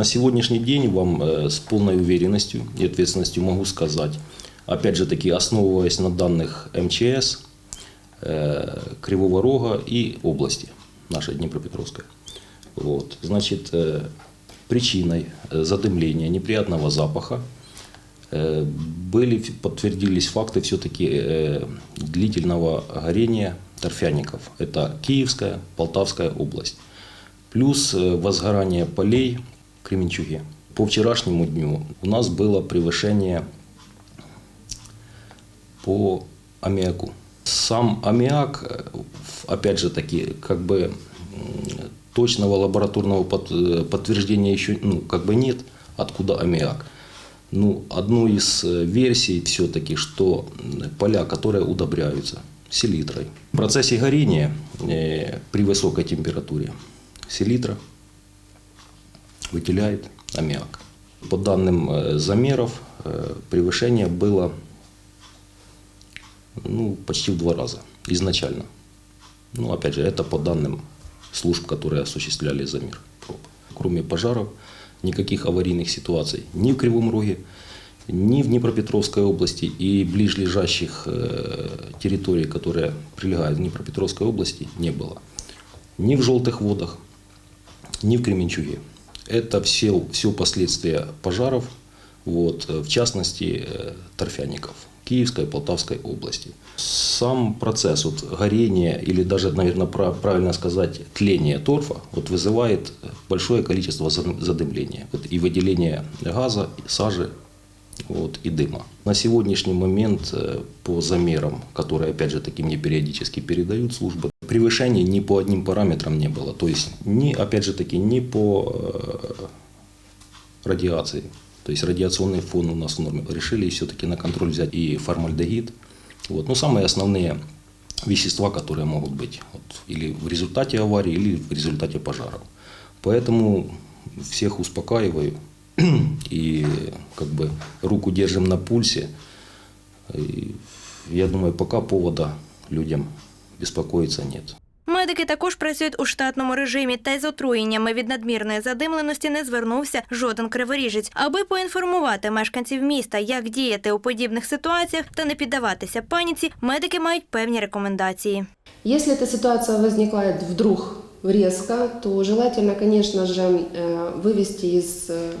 На сегодняшний день вам э, с полной уверенностью и ответственностью могу сказать, опять же таки, основываясь на данных МЧС, э, Кривого Рога и области нашей Днепропетровской. Вот. Значит, э, причиной задымления неприятного запаха были, подтвердились факты все-таки длительного горения торфяников. Это Киевская, Полтавская область. Плюс возгорание полей Кременчуге. По вчерашнему дню у нас было превышение по аммиаку. Сам аммиак, э, опять же таки, как бы точного лабораторного э, подтверждения еще ну, как бы нет, откуда аммиак. Ну, одну из э, версий все-таки, что поля, которые удобряются селитрой. В процессе горения при высокой температуре селитра выделяет аммиак. По данным э, замеров, э, превышение было ну, почти в два раза изначально. Ну, опять же, это по данным служб, которые осуществляли замер проб. Кроме пожаров, никаких аварийных ситуаций ни в Кривом Роге, ни в Днепропетровской области и ближлежащих э, территорий, которые прилегают к Днепропетровской области, не было. Ни в Желтых водах, ни в Кременчуге. Это все, все последствия пожаров, вот, э, в частности, э, торфяников Киевской и Полтавской области. Сам процесс вот, горения или даже, наверное, правильно сказать, тления торфа вот, вызывает большое количество зад- задымления вот, и выделение газа, сажи вот, и дыма. На сегодняшний момент э, по замерам, которые, опять же, таки мне периодически передают службы, превышений ни по одним параметрам не было. То есть, ни, опять же таки, ни по э, радиации. То есть радиационный фон у нас в норме. Решили все-таки на контроль взять и формальдегид. Вот. Ну, самые основные вещества, которые могут быть вот, или в результате аварии, или в результате пожаров. Поэтому всех успокаиваю и как бы руку держим на пульсе. И я думаю, пока повода людям беспокоиться нет. Медики також працюють у штатному режимі, та й з отруєннями від надмірної задимленості не звернувся жоден криворіжець, аби поінформувати мешканців міста, як діяти у подібних ситуаціях та не піддаватися паніці. Медики мають певні рекомендації. Если эта ситуация возникает вдруг резко, то желательно, конечно же, э, вывести из э,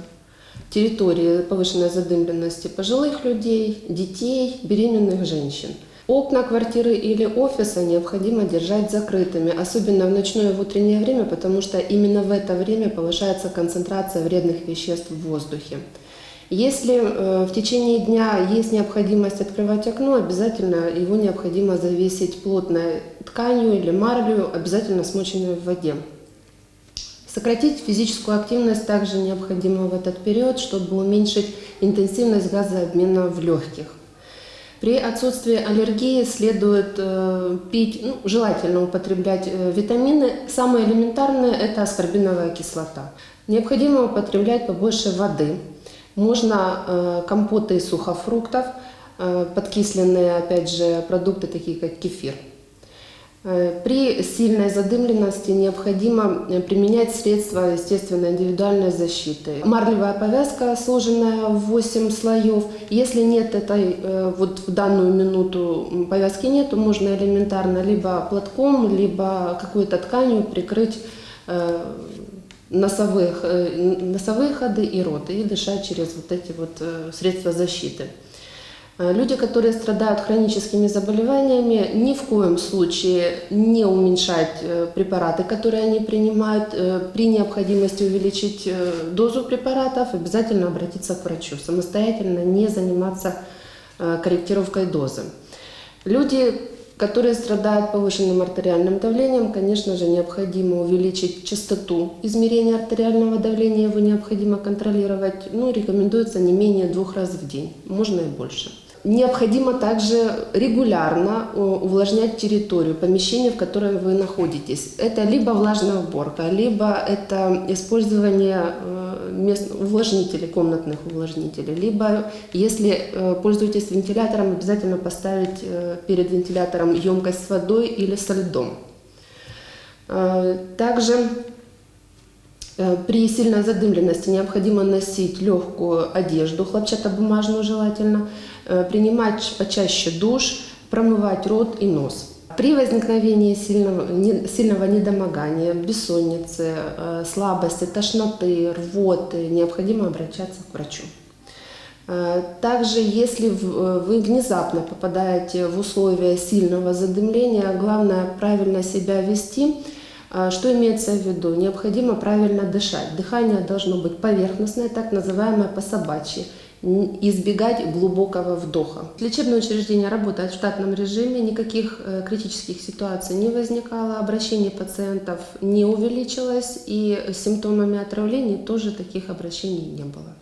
территории повышенной задымленности пожилых людей, детей, беременных женщин. Окна квартиры или офиса необходимо держать закрытыми, особенно в ночное и в утреннее время, потому что именно в это время повышается концентрация вредных веществ в воздухе. Если э, в течение дня есть необходимость открывать окно, обязательно его необходимо завесить плотной тканью или марлю, обязательно смоченной в воде. Сократить физическую активность также необходимо в этот период, чтобы уменьшить интенсивность газообмена в легких. При отсутствии аллергии следует э, пить, ну, желательно употреблять э, витамины. Самое элементарное – это аскорбиновая кислота. Необходимо употреблять побольше воды. Можно э, компоты из сухофруктов, э, подкисленные, опять же, продукты, такие как кефир. Э, При сильной задымленности необходимо э, применять средства естественной индивидуальной защиты. Марлевая повязка, сложенная в 8 слоев. Если нет этой, э, вот в данную минуту повязки нет, то можно элементарно либо платком, либо какой-то тканью прикрыть э, носовых, э, н- носовые ходы и рот и дышать через вот эти вот средства защиты. Э, Люди, которые страдают хроническими заболеваниями, ни в коем случае не уменьшать э, препараты, которые они принимают. Э, При необходимости увеличить дозу препаратов, обязательно обратиться к врачу. Самостоятельно не заниматься корректировкой дозы. Люди, которые страдают повышенным артериальным давлением, конечно же, необходимо увеличить частоту измерения артериального давления, его необходимо контролировать. Ну, рекомендуется не менее двух раз в день, можно и больше. Необходимо также регулярно э, увлажнять территорию, помещение, в котором вы находитесь. Это либо влажная уборка, либо это использование э, мест, увлажнителей, комнатных увлажнителей, либо если э, пользуетесь вентилятором, обязательно поставить перед вентилятором емкость с водой или со льдом. Также При сильной задымленности необходимо носить легкую одежду, хлопчатобумажную желательно, э, принимать почаще душ, промывать рот и нос. При возникновении сильного, сильного недомогания, бессонницы, э, слабости, тошноты, рвоты необходимо обращаться к врачу. Э, Также, если э, вы внезапно попадаете в условия сильного задымления, главное правильно себя вести. А Что имеется в виду? Необходимо правильно дышать. Дыхание должно быть поверхностное, так называемое по-собачьи. Н- Избегать глубокого вдоха. Лечебное учреждение работает в штатном режиме, никаких э, критических ситуаций не возникало, обращений пациентов не увеличилось и симптомами отравлений тоже таких обращений не было.